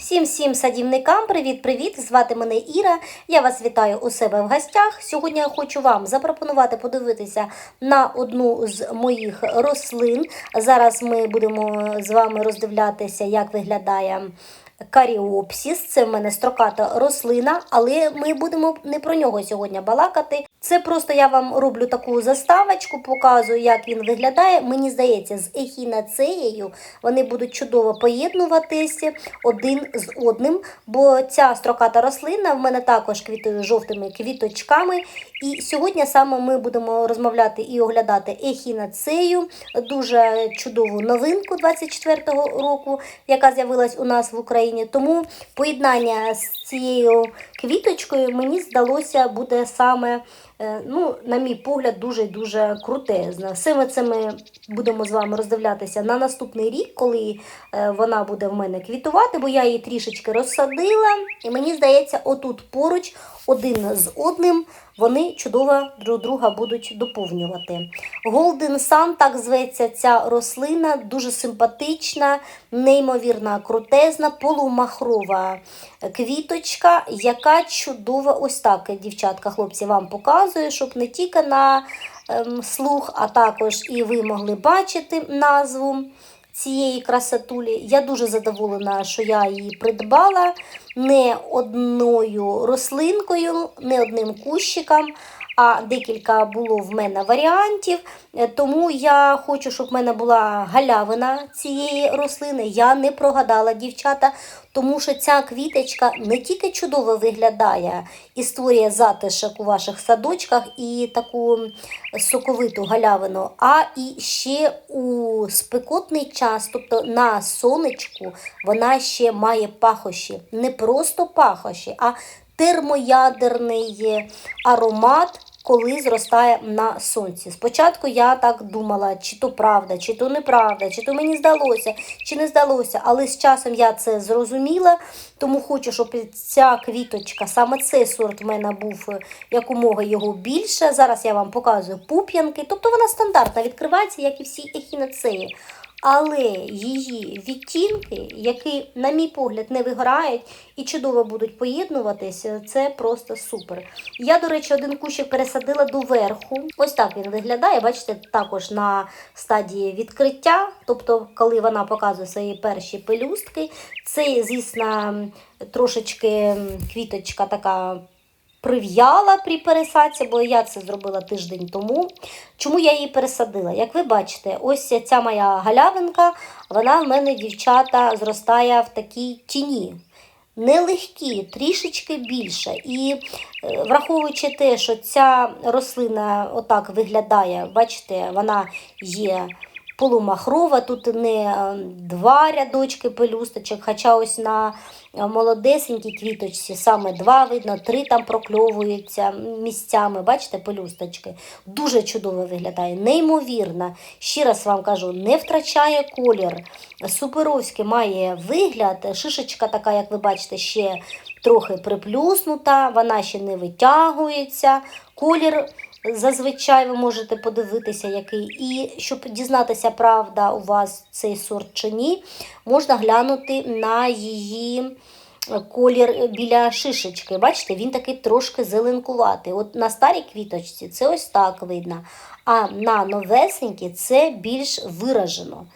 Всім всім садівникам привіт-привіт! Звати мене Іра. Я вас вітаю у себе в гостях. Сьогодні я хочу вам запропонувати подивитися на одну з моїх рослин. Зараз ми будемо з вами роздивлятися, як виглядає каріопсіс. Це в мене строката рослина, але ми будемо не про нього сьогодні балакати. Це просто я вам роблю таку заставочку, показую, як він виглядає. Мені здається, з ехінацеєю вони будуть чудово поєднуватися один з одним, бо ця строката рослина в мене також квітує жовтими квіточками. І сьогодні саме ми будемо розмовляти і оглядати ехінацею, дуже чудову новинку 24-го року, яка з'явилась у нас в Україні. Тому поєднання з цією квіточкою мені здалося буде саме. Е, Ну, на мій погляд, дуже дуже крутезна. Ми це ми будемо з вами роздивлятися на наступний рік, коли е, вона буде в мене квітувати, бо я її трішечки розсадила. І мені здається, отут поруч один з одним вони чудово друг друга будуть доповнювати. Golden Sun, так зветься ця рослина, дуже симпатична, неймовірна, крутезна, полумахрова квіточка, яка чудова, ось так, дівчатка, хлопці, вам показую, щоб не тільки на ем, слух, а також і ви могли бачити назву цієї красотулі. Я дуже задоволена, що я її придбала не одною рослинкою, не одним кущиком, а декілька було в мене варіантів. Е, Тому я хочу, щоб в мене була галявина цієї рослини. Я не прогадала, дівчата, тому що ця квіточка не тільки чудово виглядає і створює затишок у ваших садочках і таку соковиту галявину, а і ще у спекотний час, тобто на сонечку, вона ще має пахощі. Не просто пахощі, а термоядерний аромат. Коли зростає на сонці. Спочатку я так думала, чи то правда, чи то неправда, чи то мені здалося, чи не здалося. Але з часом я це зрозуміла, тому хочу, щоб ця квіточка, саме цей сорт в мене був е, якомога його більше. Зараз я вам показую пуп'янки. Тобто вона стандартна, відкривається, як і всі ехінацеї. Але її відтінки, які, на мій погляд, не виграють і чудово будуть поєднуватися, це просто супер. Я, до речі, один кущик пересадила доверху. Ось так він виглядає. Бачите, також на стадії відкриття, тобто, коли вона показує свої перші пелюстки. Це, звісно, трошечки квіточка така прив'яла при пересадці, бо я це зробила тиждень тому. Чому я її пересадила? Як ви бачите, ось ця моя галявинка, вона в мене, дівчата, зростає в такій тіні. Нелегкі, трішечки більше. І е, враховуючи те, що ця рослина отак виглядає, бачите, вона є полумахрова, тут не е, два рядочки пелюсточок, хоча ось на е, молодесенькій квіточці саме два видно, три там прокльовуються місцями, бачите, пелюсточки. Дуже чудово виглядає, неймовірно. Ще раз вам кажу, не втрачає колір. Суперовський має вигляд, шишечка така, як ви бачите, ще трохи приплюснута, вона ще не витягується. Колір зазвичай ви можете подивитися, який. І щоб дізнатися, правда, у вас цей сорт чи ні, можна глянути на її колір біля шишечки. Бачите, він такий трошки зеленкуватий. От на старій квіточці це ось так видно. А на новесенькій це більш виражено.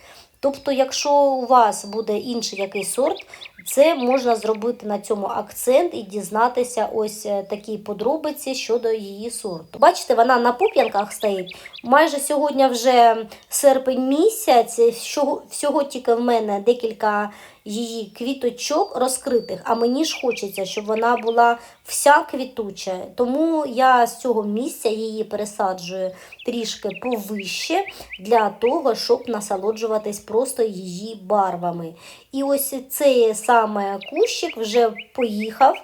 Тобто, якщо у вас буде інший якийсь сорт, це можна зробити на цьому акцент і дізнатися ось е, такі подробиці щодо її сорту. Бачите, вона на пуп'янках стоїть. Майже сьогодні вже серпень місяць, всього, всього тільки в мене декілька її квіточок розкритих, а мені ж хочеться, щоб вона була вся квітуча. Тому я з цього місця її пересаджую трішки повище для того, щоб насолоджуватись просто її барвами. І ось цей саме кущик вже поїхав.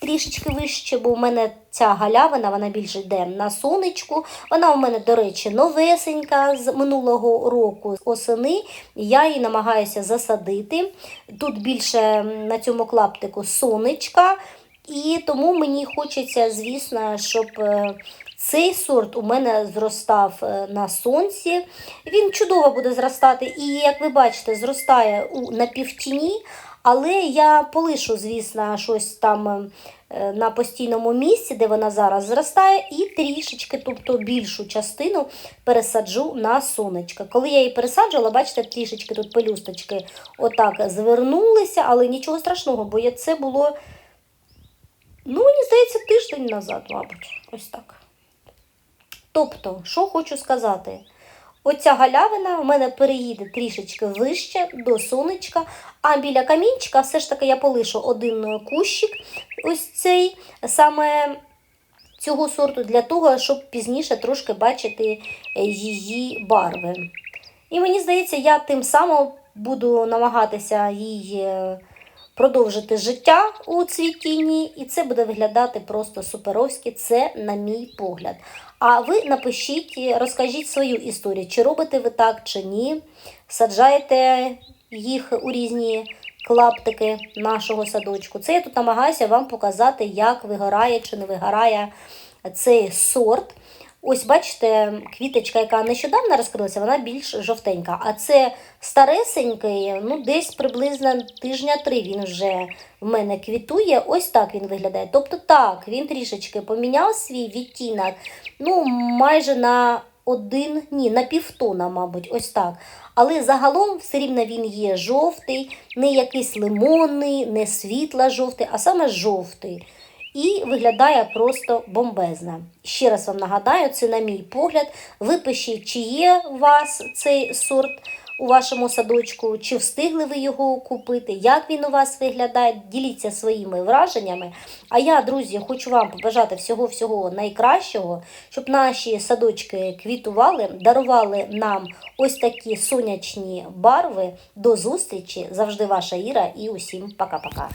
Трішечки вище, бо в мене ця галявина, вона більше йде на сонечку. Вона у мене, до речі, новесенька з минулого року з осени. Я її намагаюся засадити. Тут більше на цьому клаптику сонечка. І тому мені хочеться, звісно, щоб е, цей сорт у мене зростав е, на сонці. Він чудово буде зростати. І, як ви бачите, зростає у напівтіні, Але я полишу, звісно, щось там е, на постійному місці, де вона зараз зростає, і трішечки, тобто більшу частину пересаджу на сонечко. Коли я її пересаджувала, бачите, трішечки тут пелюсточки отак звернулися, але нічого страшного, бо це було, ну, мені здається, тиждень назад, мабуть, ось так. Тобто, що хочу сказати. Оця галявина в мене переїде трішечки вище до сонечка, а біля камінчика все ж таки я полишу один кущик, ось цей саме цього сорту, для того, щоб пізніше трошки бачити е, її барви. І мені здається, я тим самим буду намагатися їй е, продовжити життя у цвітінні, і це буде виглядати просто суперовськи, це на мій погляд. А ви напишіть, розкажіть свою історію, чи робите ви так, чи ні. Саджаєте їх у різні клаптики нашого садочку. Це я тут намагаюся вам показати, як вигорає чи не вигорає цей сорт. Ось бачите, квіточка, яка нещодавно розкрилася, вона більш жовтенька. А це старесенький, ну десь приблизно тижня три він вже в мене квітує. Ось так він виглядає. Тобто так, він трішечки поміняв свій відтінок, ну майже на один, ні, на півтона, мабуть, ось так. Але загалом все рівно він є жовтий, не якийсь лимонний, не світла жовтий, а саме жовтий і виглядає просто бомбезно. Ще раз вам нагадаю, це на мій погляд. Ви пишіть, чи є у вас цей сорт у вашому садочку, чи встигли ви його купити, як він у вас виглядає. Діліться своїми враженнями. А я, друзі, хочу вам побажати всього-всього найкращого, щоб наші садочки квітували, дарували нам ось такі сонячні барви. До зустрічі! Завжди ваша Іра і усім пока-пока.